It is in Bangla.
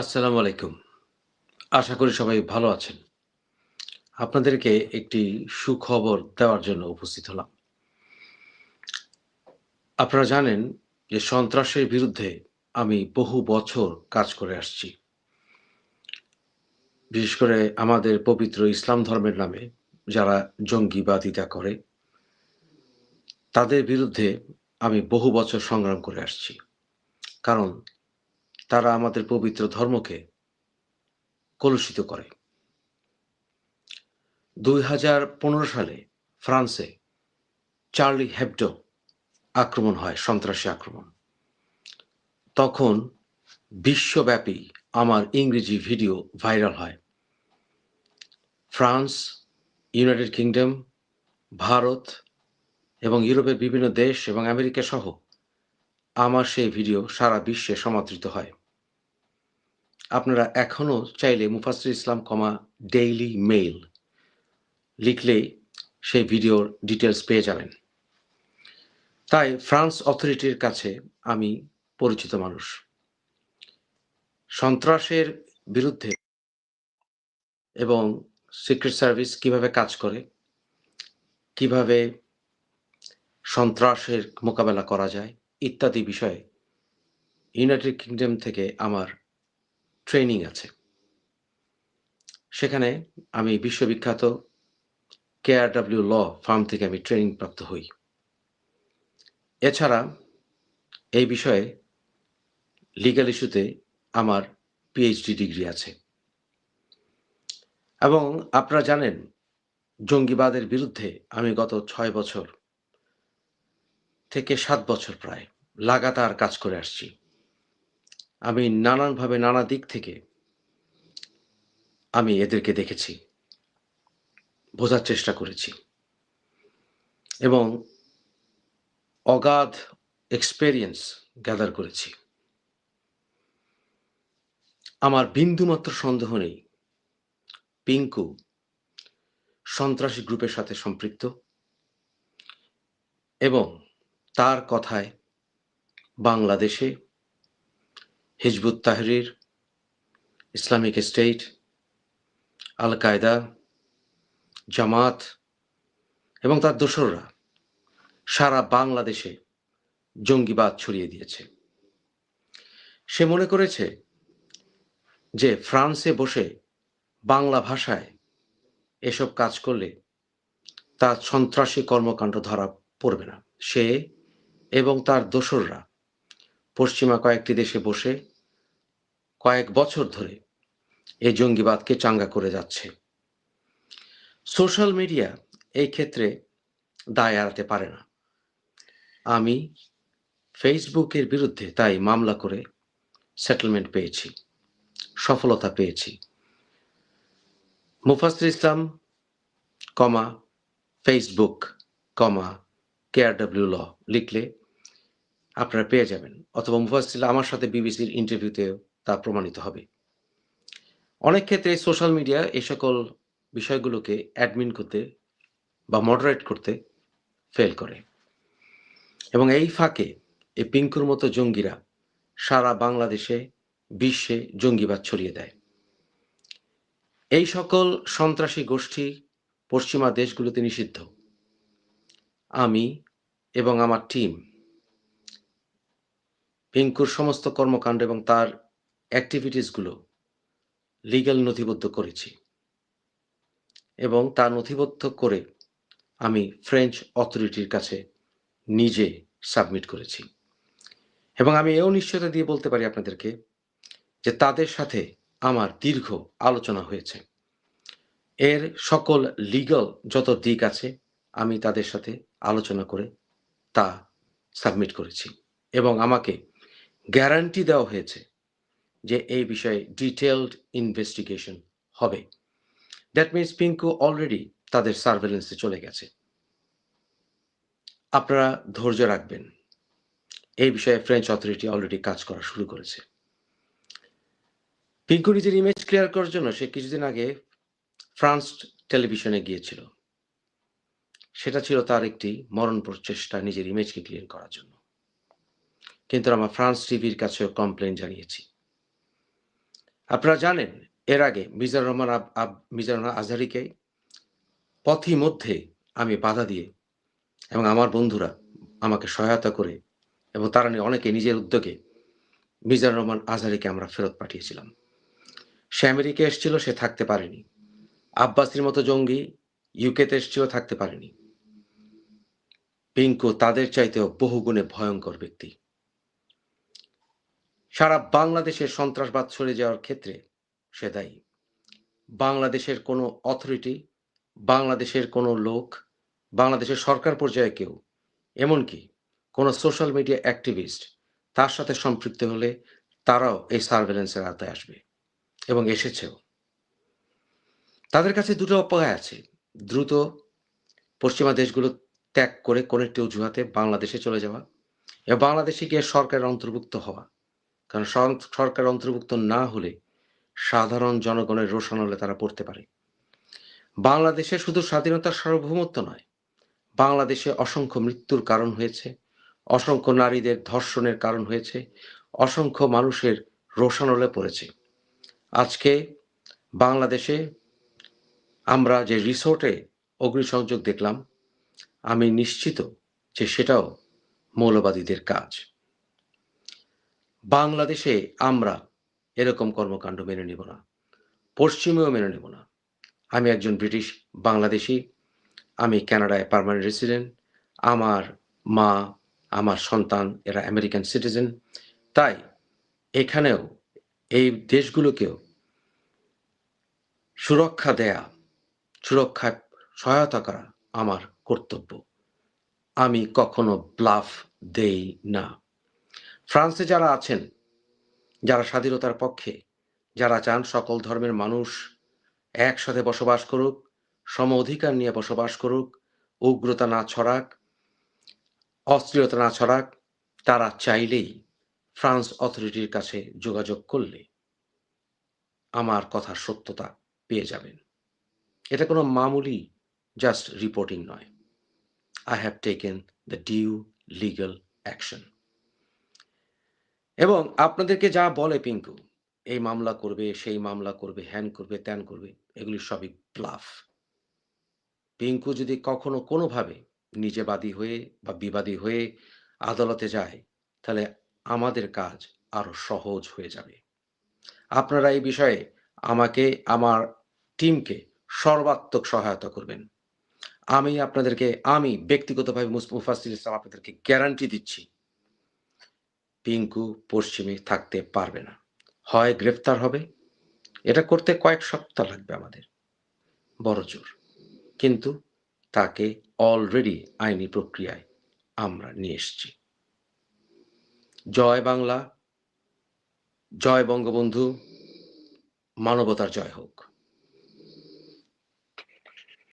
আসসালামু আলাইকুম। আশা করি সবাই ভালো আছেন। আপনাদেরকে একটি সুখবর দেওয়ার জন্য উপস্থিত হলাম। আপনারা জানেন যে সন্ত্রাসের বিরুদ্ধে আমি বহু বছর কাজ করে আসছি। বিশেষ করে আমাদের পবিত্র ইসলাম ধর্মের নামে যারা জঙ্গিবাদিতা করে, তাদের বিরুদ্ধে আমি বহু বছর সংগ্রাম করে আসছি। কারণ তারা আমাদের পবিত্র ধর্মকে কলুষিত করে। ২০১৫ সালে ফ্রান্সে চার্লি হেবডো আক্রমণ হয়, সন্ত্রাসী আক্রমণ। তখন বিশ্বব্যাপী আমার ইংরেজি ভিডিও ভাইরাল হয়। ফ্রান্স, ইউনাইটেড কিংডম, ভারত এবং ইউরোপের বিভিন্ন দেশ এবং আমেরিকা সহ আমার সেই ভিডিও সারা বিশ্বে সমাদৃত হয়। আপনারা এখনও চাইলে Mufazzal Islam, comma daily mail লিখলেই সেই ভিডিওর ডিটেলস পেয়ে যাবেন। তাই ফ্রান্স অথরিটির কাছে আমি পরিচিত মানুষ। সন্ত্রাসের বিরুদ্ধে এবং সিক্রেট সার্ভিস কীভাবে কাজ করে, কীভাবে সন্ত্রাসের মোকাবেলা করা যায় ইত্যাদি বিষয়ে ইউনাইটেড কিংডম থেকে আমার ট্রেনিং আছে। সেখানে আমি বিশ্ববিখ্যাত কেআরডব্লিউ ল ফার্ম থেকে আমি ট্রেনিং প্রাপ্ত হই। এছাড়া এই বিষয়ে লিগাল ইস্যুতে আমার পিএইচডি ডিগ্রি আছে। এবং আপনারা জানেন, জঙ্গিবাদের বিরুদ্ধে আমি গত ছয় বছর থেকে সাত বছর প্রায় লাগাতার কাজ করে আসছি। আমি নানানভাবে নানা দিক থেকে আমি এদেরকে দেখেছি। বোঝার চেষ্টা করেছি। এবং অগাধ এক্সপেরিয়েন্স গ্যাদার করেছি। আমার বিন্দুমাত্র সন্দেহ নেই পিঙ্কু সন্ত্রাসী গ্রুপের সাথে সম্পৃক্ত এবং তার কথায় বাংলাদেশে Hizb ut Tahrir, Islamic State, Al Qaeda, Jamaat এবং তার দোসররা সারা বাংলাদেশে জঙ্গিবাদ ছড়িয়ে দিয়েছে। সে মনে করেছে যে ফ্রান্সে বসে বাংলা ভাষায় এসব কাজ করলে তার সন্ত্রাসী কর্মকাণ্ড ধরা পড়বে না। সে এবং তার দোসররা পশ্চিমা কয়েকটি দেশে বসে কয়েক বছর ধরে এই জঙ্গিবাদকে চাঙ্গা করে যাচ্ছে। সোশ্যাল মিডিয়া এই ক্ষেত্রে দায় এড়াতে পারে না। আমি ফেসবুকের বিরুদ্ধে তাই মামলা করে সেটেলমেন্ট পেয়েছি। সফলতা পেয়েছি। মুফাজ্জল ইসলাম, কমা ফেসবুক, কমা কেআরডব্লিউ ল লিখলে আপনারা পেয়ে যাবেন। অথবা মুফাজ্জল আমার সাথে বিবিসির ইন্টারভিউতেও তা প্রমাণিত হবে। অনেক ক্ষেত্রে সোশ্যাল মিডিয়া এই সকল বিষয়গুলোকে অ্যাডমিন করতে বা মডারেট করতে ফেল করে। এবং এই ফাঁকে এই পিঙ্কুর মতো জঙ্গিরা সারা বাংলাদেশে, বিশ্বে জঙ্গিবাদ ছড়িয়ে দেয়। এই সকল সন্ত্রাসী গোষ্ঠী পশ্চিমা দেশগুলোতে নিষিদ্ধ। আমি এবং আমার টিম পিংকুর সমস্ত কর্মকাণ্ড এবং তার অ্যাক্টিভিটিসগুলো লিগ্যাল নথিবদ্ধ করেছি। এবং তা নথিবদ্ধ করে আমি ফ্রেঞ্চ অথরিটির কাছে নিজে সাবমিট করেছি। এবং আমি এও নিশ্চয়তা দিয়ে বলতে পারি আপনাদেরকে যে তাদের সাথে আমার দীর্ঘ আলোচনা হয়েছে। এর সকল লিগ্যাল যত দিক আছে, আমি তাদের সাথে আলোচনা করে তা সাবমিট করেছি। এবং আমাকে গ্যারান্টি দেওয়া হয়েছে যে এই বিষয়ে ডিটেলড ইনভেস্টিগেশন হবে। দ্যাট মিনস পিঙ্কু অলরেডি তাদের সার্ভেইলেন্স এ চলে গেছে। আপনারা ধৈর্য রাখবেন। এই বিষয়ে ফ্রেঞ্চ অথরিটি অলরেডি কাজ করা শুরু করেছে। পিঙ্কু নিজের ইমেজ ক্লিয়ার করার জন্য সে কিছুদিন আগে ফ্রান্স টেলিভিশনে গিয়েছিল। সেটা ছিল তার একটি মরণ প্রচেষ্টা নিজের ইমেজকে ক্লিয়ার করার জন্য। কিন্তু আমরা ফ্রান্স টিভির কাছেও কমপ্লেন জানিয়েছি। আপনারা জানেন, এর আগে মিজানুর রহমান মিজানুর রহমান আজহারিকে পথি মধ্যে আমি বাধা দিয়ে এবং আমার বন্ধুরা আমাকে সহায়তা করে এবং তারা নিয়ে অনেকে নিজের উদ্যোগে মিজানুর রহমান আজহারিকে আমরা ফেরত পাঠিয়েছিলাম। সে আমেরিকা এসেছিল, সে থাকতে পারেনি। আব্বাসির মতো জঙ্গি ইউকেতে এসেছিল, থাকতে পারেনি। পিঙ্কু তাদের চাইতেও বহুগুণে ভয়ঙ্কর ব্যক্তি। সারা বাংলাদেশের সন্ত্রাসবাদ সরে যাওয়ার ক্ষেত্রে সে দায়ী। বাংলাদেশের কোনো অথরিটি বাংলাদেশের কোনো লোক, বাংলাদেশের সরকার পর্যায়ে কেউ, এমনকি কোনো সোশ্যাল মিডিয়া অ্যাক্টিভিস্ট তার সাথে সম্পৃক্ত হলে তারাও এই সার্ভেলেন্সের আওতায় আসবে এবং এসেছেও। তাদের কাছে দুটো উপায় আছে। দ্রুত পশ্চিমা দেশগুলো ত্যাগ করে কোন একটি অজুহাতে বাংলাদেশে চলে যাওয়া এবং বাংলাদেশে গিয়ে সরকারের অন্তর্ভুক্ত হওয়া। কারণ সরকার অন্তর্ভুক্ত না হলে সাধারণ জনগণের রোষণ হলে তারা পড়তে পারে। বাংলাদেশে শুধু স্বাধীনতার সার্বভৌমত্ব নয়, বাংলাদেশে অসংখ্য মৃত্যুর কারণ হয়েছে, অসংখ্য নারীদের ধর্ষণের কারণ হয়েছে, অসংখ্য মানুষের রোষানলে পড়েছে। আজকে বাংলাদেশে আমরা যে রিসোর্টে অগ্নিসংযোগ দেখলাম, আমি নিশ্চিত যে সেটাও মৌলবাদীদের কাজ। বাংলাদেশে আমরা এরকম কর্মকাণ্ড মেনে নেব না, পশ্চিমেও মেনে নেব না। আমি একজন ব্রিটিশ বাংলাদেশি, আমি কানাডায় পার্মানেন্ট রেসিডেন্ট আমার মা, আমার সন্তান, এরা আমেরিকান সিটিজেন তাই এখানেও এই দেশগুলোকেও সুরক্ষা দেয়া, সুরক্ষায় সহায়তা করা আমার কর্তব্য। আমি কখনো ব্লাফ দেই না। ফ্রান্সে যারা আছেন, যারা স্বাধীনতার পক্ষে, যারা চান সকল ধর্মের মানুষ একসাথে বসবাস করুক, সম অধিকার নিয়ে বসবাস করুক, উগ্রতা না ছড়াক অস্থিরতা না ছড়াক, তারা চাইলেই ফ্রান্স অথরিটির কাছে যোগাযোগ করলে আমার কথার সত্যতা পেয়ে যাবেন। এটা কোনো মামুলি জাস্ট রিপোর্টিং নয়। I have taken the due legal action এবং আপনাদেরকে যা বলে পিঙ্কু, এই মামলা করবে, সেই মামলা করবে, হ্যান করবে, ত্যান করবে, এগুলি সবই প্লাফ পিঙ্কু যদি কখনো কোনোভাবে নিজে বাদী হয়ে বা বিবাদী হয়ে আদালতে যায়, তাহলে আমাদের কাজ আরও সহজ হয়ে যাবে। আপনারা এই বিষয়ে আমাকে, আমার টিমকে সর্বাত্মক সহায়তা করবেন। আমি আপনাদেরকে, আমি ব্যক্তিগতভাবে মুস- মুফাসিল ইসলাম আপনাদেরকে গ্যারান্টি দিচ্ছি। পিঙ্কু পশ্চিমে থাকতে পারবে না। হয় গ্রেফতার হবে। এটা করতে কয়েক সপ্তাহ লাগবে আমাদের। বড় জোর। কিন্তু তাকে অলরেডি আইনি প্রক্রিয়ায় আমরা নিয়ে এসেছি। জয় বাংলা। জয় বঙ্গবন্ধু। মানবতার জয় হোক।